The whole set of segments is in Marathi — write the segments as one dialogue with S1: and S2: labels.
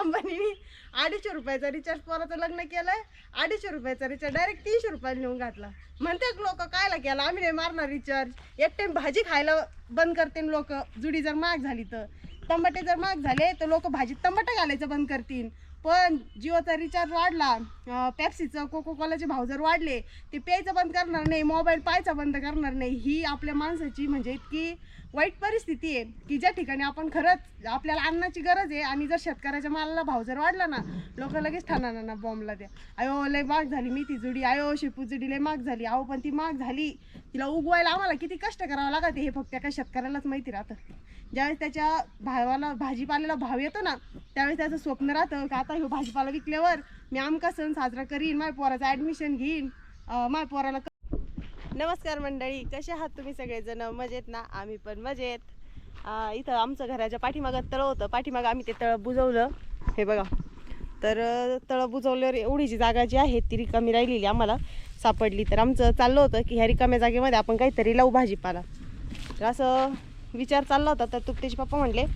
S1: अंबानीनी अडीचशे रुपयाचा रिचार्ज पोराचं लग्न केलंय. अडीचशे रुपयाचा रिचार्ज डायरेक्ट तीनशे रुपयाला नेऊन घातला. म्हणतात लोक कायला केला? आम्ही नाही मारणार रिचार्ज एक टाइम भाजी खायला बंद करते लोक. जुडी जर महाग झाली तर. टमाटे जर महाग झाले तर लोक भाजीत टमाटे घालायचं बंद करतील. पण जिओचा रिचार्ज वाढला. पॅप्सीचं कोको कोलाचे भाव जर वाढले ते प्यायचं बंद करणार नाही मोबाईल पाहायचा बंद करणार नाही. ही आपल्या माणसाची म्हणजे इतकी वाईट परिस्थिती आहे की ज्या ठिकाणी आपण खरंच आपल्याला अन्नाची गरज आहे आणि जर शेतकऱ्याच्या मालाला भाव जर वाढला ना लोक लगेच ठाणार ना बॉम्बला द्या. अयो लय माग झाली मी ती जुडी. अयो शेपू जुडी लय माग झाली. अहो पण ती माग झाली. तिला उगवायला आम्हाला किती कष्ट करावं लागत हे फक्त एका शेतकऱ्यालाच माहिती राहतं. ज्यावेळेस त्याच्या भावाला भाजीपाल्याला भाव येतो ना त्यावेळेस त्याचं स्वप्न राहतं की आता ह्यो भाजीपाला विकल्यावर मी आमका सण साजरा करीन माझ्या पोराचं ॲडमिशन घेईन. माझ्या पोराला नमस्कार मंडळी कसे आहात तुम्ही सगळेजण? मजेत ना? आम्ही पण मजेत. इथं आमचं घराच्या पाठीमागं तळं होतं. पाठीमागं आम्ही ते तळं बुजवलं. हे बघा. तर तळं बुजवल्यावर एवढी जी जागा जी आहे ती रिकामी राहिलेली आम्हाला सापडली. तर आमचं चाललं होतं की ह्या रिकाम्या जागेमध्ये आपण काहीतरी लावू भाजीपाला. तर असं विचार चालला होता. तर तुपतेचे पप्पा म्हणले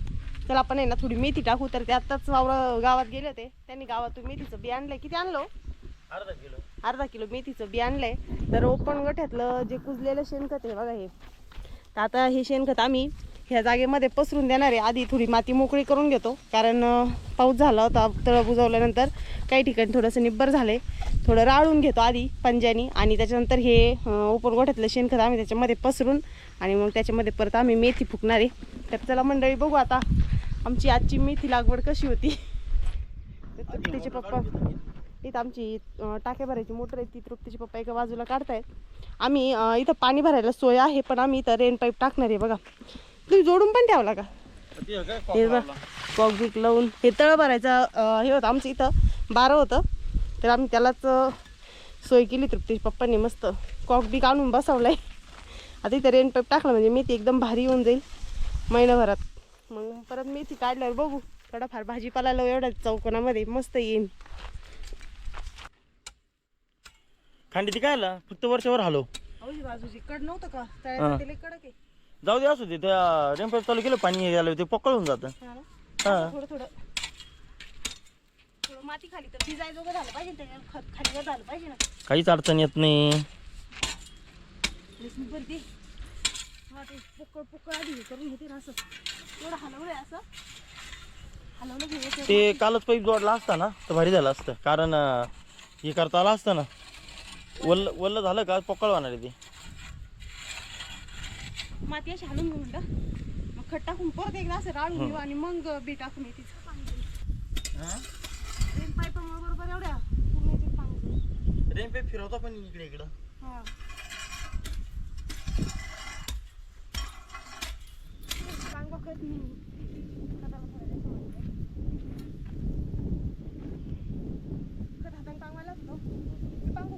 S1: चल आपण आहे ना थोडी मेथी टाकू. तर ते आत्ताच वावर गावात गेले होते. त्यांनी गावातून मेथीचं बी आणलं किती आणलं हो?
S2: अर्धा किलो.
S1: अर्धा किलो मेथीचं बी आणलंय. तर ओपन गठ्यातलं जे कुजलेलं शेणखत आहे बघा हे. तर आता हे शेणखत आम्ही ह्या जागेमध्ये पसरून देणार आहे. आधी थोडी माती मोकळी करून घेतो. कारण पाऊस झाला होता तळ बुजवल्यानंतर काही ठिकाणी थोडंसं निब्बर झालंय. थोडं राळून घेतो आधी पंजानी आणि त्याच्यानंतर हे ओपन गोठ्यातलं शेणखत आम्ही त्याच्यामध्ये पसरून आणि मग त्याच्यामध्ये परत आम्ही मेथी फुकणार आहे. तर चला मंडळी बघू आता आमची आजची मेथी लागवड कशी होती. तृप्तीचे पप्पा इथं आमची टाक्या भरायची मोटर आहे ती तृप्तीचे पप्पा एका बाजूला काढतायत. आम्ही इथं पाणी भरायला सोय आहे पण आम्ही इथं रेन पाईप टाकणार आहे बघा. तुम्ही जोडून पण ठेवला का हे बघ कॉक बिक लावून. हे तळ भरायचं हे होतं आमचं इथं बारं होतं. तर आम्ही त्यालाच सोय केली तृप्तीचे पप्पांनी मस्त. कॉक बिक आणून बसवलंय. आता इथं रेन पाईप टाकलं म्हणजे मेथी एकदम भारी येऊन जाईल महिनाभरात. मग परत मेथी काढल्यावर बघू. थोडाफार भाजीपाला लावू एवढ्या चौकोनामध्ये. मस्त येईन.
S2: खांडी ती काय फक्त वरच्यावर हलो.
S1: अहो बाजूची कड नव्हतं का?
S2: हा.
S1: तळ्याचं तेल कडक आहे.
S2: जाऊ दे असू दे. त्या रेमपाईप चालू केलं पाणी गेलं ते पकळ होऊन जातं.
S1: हा ना?
S2: हा.
S1: थोडं थोडं. थोडं माती खाली तर भिजायजोगं झालं पाहिजे ना त्याच्यावर खत खालीवर झालं पाहिजे ना.
S2: काहीच अडचण येत नाही.
S1: रेसमी भरते हा ते पोकळ पोकळ आधी हे करून घेते ना असं. एवढं हलवलंय असं. हलवलं की येते.
S2: ते कालच पाईप जोडला असता ना तर भारी झालं असतं. कारण अं, हे करता आलं असतं ना. वल्ल वल्ल झालं का? पकळ होणार आहे ते.
S1: माती अशी हलवून घेऊन म्हणलं मग खत टाकून परत एकदा असं राळून घेऊ आणि मग बी टाकून येते पाईपामुळे बरोबर एवढ्या. पूर्ण याच्यात पाणी जाईल.
S2: रेमपाईप फिरवता पण इकडे इकडं.
S1: हा. मी खताला. खत हाताने मी पांगू.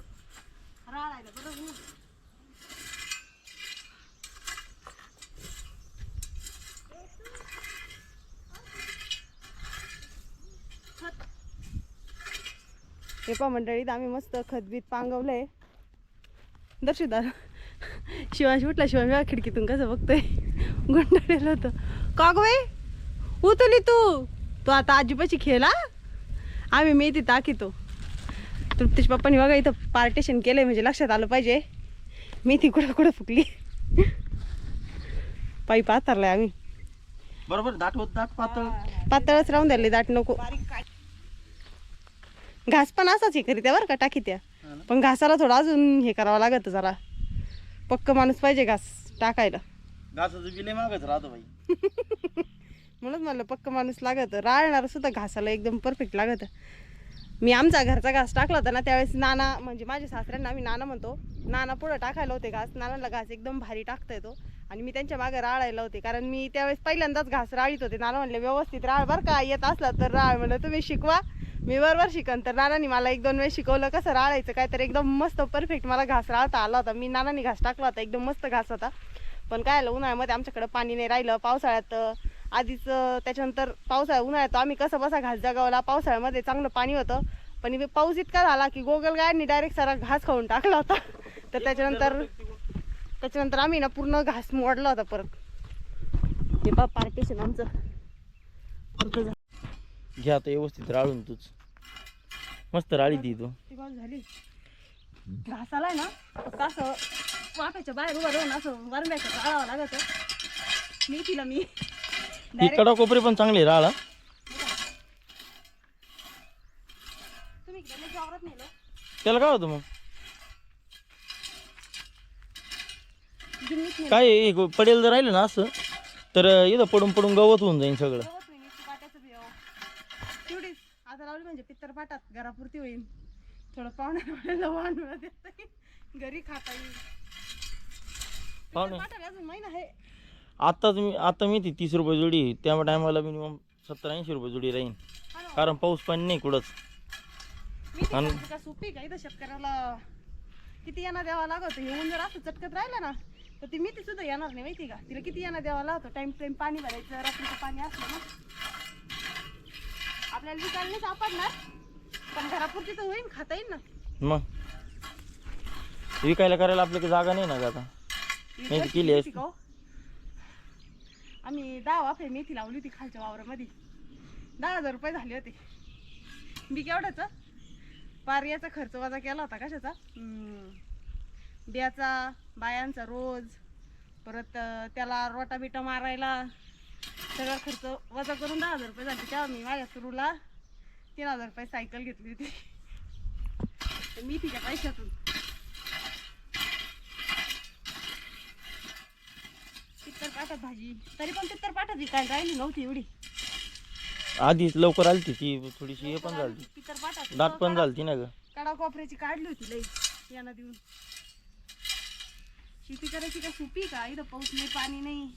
S1: हे पा मंडळीत आम्ही मस्त खतबीत पांगवलंय. दर्शुदार शिवांश उठला शिवांश खिडकीतून कसं बघतोय. गुंडाळलेलं होतं. का गं बाई उतरली तू. तू आता आजीपाशी खेळा आम्ही मेथी टाकीतो तृप्तीश पप्पानी बघा इथं पार्टेशन केलंय म्हणजे लक्षात आलं पाहिजे. मेथी कुठं कुठं फुकली? पाईप आतरलाय आम्ही.
S2: बरोबर दाट होत दाट पातळ.
S1: पातळच राहून द्यायला दाट नको. घास पण असाच हे करीत बरं का टाकी त्या. पण घासाला थोडं अजून हे करावं लागत जरा. पक्क माणूस पाहिजे घास टाकायला.
S2: घासाचं बिले मागच राहतं बाई.
S1: म्हणून मला पक्क माणूस लागत. राळणार सुद्धा घासाला एकदम परफेक्ट लागत. मी आमचा घरचा घास टाकला होता ना त्यावेळेस नाना म्हणजे माझ्या सासऱ्यांना आम्ही नाना म्हणतो नाना पुढं टाकायला होते घास. नानाला घास एकदम भारी टाकता येतो. आणि मी त्यांच्या मागे राळायला होते. कारण मी त्यावेळेस पहिल्यांदाच घास राळीत होते. नाना म्हणले व्यवस्थित राळ बरं का येत असला तर राळ. म्हणलं तुम्ही शिकवा. मी बरोबर शिकन तर नानानी मला एक दोन वेळेस शिकवलं कसं राळायचं काय तर एकदम मस्त परफेक्ट मला घास राळता आला होता. मी नानानी घास टाकला होता एकदम मस्त घास होता. पण काय आलं उन्हाळ्यामध्ये आमच्याकडे पाणी नाही राहिलं. पावसाळ्यात आधीच त्याच्यानंतर पावसाळ्या उन्हाळ्यात आम्ही कसं बसा घास जगावला. पावसाळ्यामध्ये चांगलं पाणी होतं. पण पाऊस इतका झाला की गोगल गायनी डायरेक्ट सारा घास खाऊन टाकला होता. तर त्याच्यानंतर त्याच्यानंतर आम्ही ना पूर्ण घास मोडला होता परत. हे बा पार्टिशन आमचं.
S2: घ्या आता व्यवस्थित राळून तूच. मस्त राळी ती तू.
S1: झाली. ना वाफ्याच्या बाहेर उभं राहून असं लागत. मी तिला मी
S2: ही
S1: direct-
S2: कडा कोपरी पण चांगली राळा.
S1: तुम्ही गेले वावरात नेलं.
S2: त्याला काय होतं मग?
S1: गिन्नीत नेलं
S2: काय पडेल जर राहिलं ना असं तर इथं पडून पडून गवत होऊन जाईल सगळं
S1: गवत होईन, इतकी पाट्याचं बियाव. तेवढीच आता लावली म्हणजे पित्तर पाटात घरापुरती होईल थोडं पाहुण्या वाण मिळत येतंय. घरी खाता येईल.
S2: पाहुणे.
S1: पाटाला अजून महिना आहे.
S2: आता तुम्ही आता मी ती तीस रुपये जोडी त्या टायमाला मिनिमम सत्तर ऐंशी रुपये जोडी राहीन. कारण पाऊस पाणी नाही कुठंच.
S1: मी ती
S2: आणि-
S1: सोपी का इथं शेतकऱ्याला. किती यांना द्यावा लागत? हे जर असं चटकत राहिलं ना तर ती मेथी सुद्धा येणार नाही माहिती का? तिला किती यांना द्यावा लागतो? टाइम टाइम पाणी भरायचं रात्रीचं पाणी असलं ना. आपल्याला विकायला नाही सापडणार. पण घरापुरती तर होईल खाता येईल ना.
S2: मग? विकायला करायला आपल्याकडे जागा नाही ना ग आता.
S1: ही
S2: मेथी केली असती.
S1: हो? आम्ही दहा वाफे मेथी लावली होती खालच्या वावरामध्ये. दहा हजार रुपये झाले होते. मी केवढ्याचा? पार याचा खर्च वजा केला होता कशाचा? हम्म, बियाचा बायांचा रोज. परत अं, त्याला रोटा बिटा मारायला. सगळा खर्च वजा करून दहा हजार रुपये झाले. तेव्हा मी माझ्या सुरूला तीन हजार रुपये सायकल घेतली होती. मी तिच्या पैशातून. पित्तर पाठात भाजी. तरी पण पित्तर पाठात विकायला राहिली नव्हती एवढी.
S2: आधीच लवकर आली ती ती थोडीशी हे पण झाली
S1: पित्तर पाठात
S2: दाट पण झाली ना ग.
S1: कडा कोपऱ्याची काढली होती लई यांना देऊन. शेती करायची का सोपी का? इथं पाऊस नाही पाणी नाही.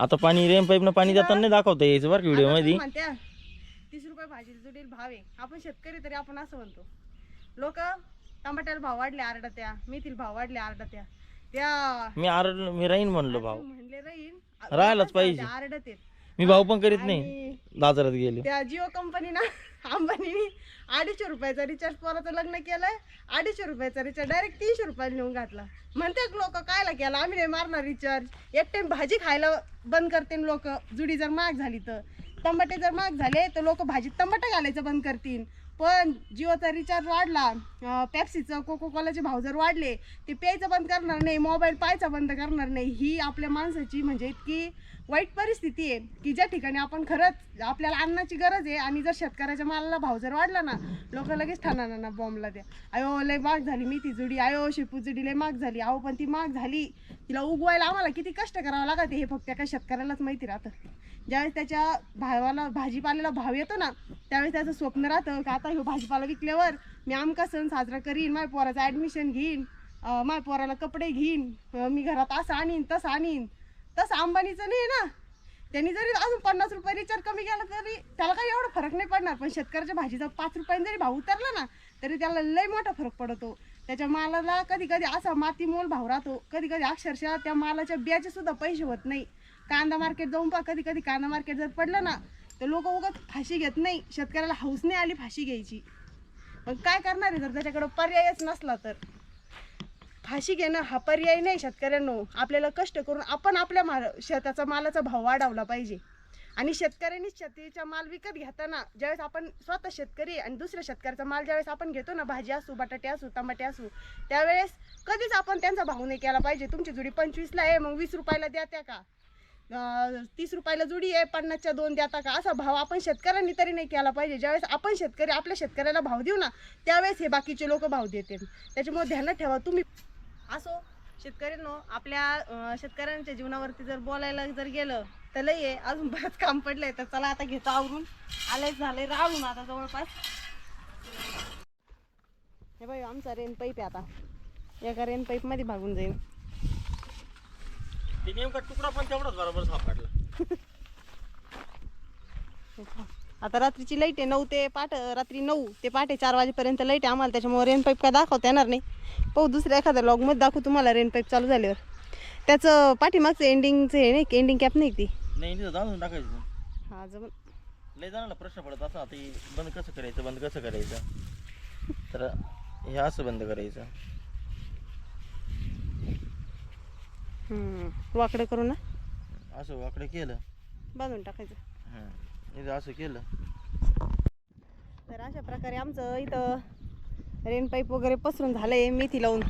S2: आता पाणी रेम पाईपनं पाणी देताना नाही दाखवता यायचं बरं
S1: व्हिडिओमध्ये? म्हणत्या तीस रुपये भाजीला जोडील भाव आहे. आपण शेतकरी तरी आपण असं म्हणतो. लोक टमाट्याला भाव वाढले आरडा त्या मेथीला भाव वाढले आरडा त्या
S2: मी आर मी राहीन म्हणलो भाऊ
S1: म्हणले राहील
S2: राहायलाच पाहिजे.
S1: आरडत
S2: मी भाऊ पण करीत नाही. बाजारात गेले.
S1: त्या जिओ कंपनीनं अंबानीने अडीचशे रुपयाचा रिचार्ज पोराचं लग्न केलंय. अडीचशे रुपयाचा रिचार्ज डायरेक्ट तीनशे रुपयाला नेऊन घातला. म्हणते लोक कायला केला? आम्ही नाही मारणार रिचार्ज एक टाइम भाजी खायला बंद करतील लोक. जुडी जर महाग झाली तर. टमाटे जर महाग झाले तर लोक भाजीत टमाटे घालायचं बंद करतील. पण जिओचा रिचार्ज वाढला. पॅप्सीचं कोको कोलाचे भाव जर वाढले ते प्यायचं बंद करणार नाही मोबाईल पाहायचा बंद करणार नाही. ही आपल्या माणसाची म्हणजे इतकी वाईट परिस्थिती आहे की ज्या ठिकाणी आपण खरंच आपल्याला अन्नाची गरज आहे आणि जर शेतकऱ्याच्या मालाला भाव जर वाढला ना लोक लगेच ठाणार ना बॉम्बला द्या. अयो लय माग झाली मी ती जुडी. अयो शेपू जुडी लय माग झाली. अहो पण ती माग झाली. तिला उगवायला आम्हाला किती कष्ट करावं लागत हे फक्त एका शेतकऱ्यालाच माहिती राहतं. ज्यावेळेस त्याच्या भावाला भाजीपाल्याला भाव येतो ना त्यावेळेस त्याचं स्वप्न राहतं का आता ह्यो भाजीपाला विकल्यावर मी आमका सण साजरा करीन माझ्या पोराचं ॲडमिशन घेईन माझ्या पोराला कपडे घेईन मी घरात असं आणीन तसं आणीन. तसं अंबानीचं नाही ना. त्यांनी जरी अजून पन्नास रुपये रिचार्ज कमी केला तरी त्याला काही एवढा फरक नाही पडणार पण शेतकऱ्याच्या भाजीचा पाच रुपयाने जरी भाव उतरला ना तरी त्याला लय मोठा फरक पडतो. त्याच्या मालाला कधी कधी असा मातीमोल भाव राहतो कधी कधी अक्षरशः त्या मालाच्या बियाचे सुद्धा पैसे होत नाही. कांदा मार्केट जाऊन पहा कधी कधी कांदा मार्केट जर पडलं ना तर लोक उगत फाशी घेत नाही. शेतकऱ्याला हौस नाही आली फाशी घ्यायची. पण काय करणार आहे जर त्याच्याकडं पर्यायच नसला तर? फाशी घेणं हा पर्याय नाही शेतकऱ्यांनो. आपल्याला कष्ट करून आपण आपल्या माल शेताचा मालाचा भाव वाढवला पाहिजे. आणि शेतकऱ्यांनी शेतीचा माल विकत घेताना ज्यावेळेस आपण स्वतः शेतकरी आणि दुसऱ्या शेतकऱ्याचा माल ज्यावेळेस आपण घेतो ना भाजी असू बटाटे असू टमाटे असू त्यावेळेस कधीच आपण त्यांचा भाव नाही केला पाहिजे. तुमची जुडी पंचवीसला आहे मग वीस रुपयाला द्या त्या का? तीस रुपयाला जुडी आहे पन्नासच्या दोन द्याता का? असा भाव आपण शेतकऱ्यांनी तरी नाही केला पाहिजे. ज्यावेळेस आपण शेतकरी आपल्या शेतकऱ्याला भाव देऊ ना त्यावेळेस हे बाकीचे लोक भाव देते. त्याच्यामुळे ध्यानात ठेवा तुम्ही असो. शेतकऱ्यांनो आपल्या शेतकऱ्यांच्या जीवनावरती जर बोलायला जर गेलं तर लई आहे. अजून बरंच काम पडलंय. तर चला आता घेतो आवरून. आलंय झालंय राहून आता जवळपास. हे बाई आमचा रेन पाईप आहे आता. एका रेन पाईपमध्ये भागून जाईल.
S2: ते नेमका तुकडा पण तेवढाच बरोबर सापडला.
S1: आता रात्रीची लाइट आहे नऊ ते पाठ रात्री नऊ ते पहाटे चार वाजेपर्यंत लाइट आहे. आम्हाला त्याच्यामुळे रेन पाईप काय दाखवता येणार नाही. पाहू दुसऱ्या एखाद्या लॉगमध्ये दाखवू तुम्हाला रेन पाईप चालू झाल्यावर. त्याचं पाठीमागचं एंडिंगचं हे नाही एंडिंग कॅप नाही ती.
S2: नाही तिथं जाऊन टाकायचं.
S1: हा जमन
S2: लय जणांना प्रश्न पडत असा हे बंद कसं करायचं बंद कसं करायचं? तर हे असं बंद करायचं
S1: हम्म. वाकडं करू ना.
S2: असं वाकडं केलं.
S1: बांधून टाकायचं.
S2: इथं असं केलं.
S1: तर अशा प्रकारे आमचं इथं रेन पाईप वगैरे पसरून झालंय मेथी लावून.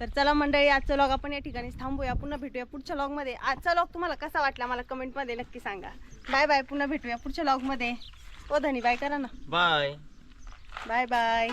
S1: तर चला मंडळी आजचा लॉग आपण या ठिकाणी थांबूया. पुन्हा भेटूया पुढच्या लॉगमध्ये आजचा लॉग तुम्हाला कसा वाटला मला कमेंटमध्ये नक्की सांगा. बाय बाय पुन्हा भेटूया पुढच्या लॉगमध्ये ओ धनी बाय करा ना.
S2: Bye
S1: bye bye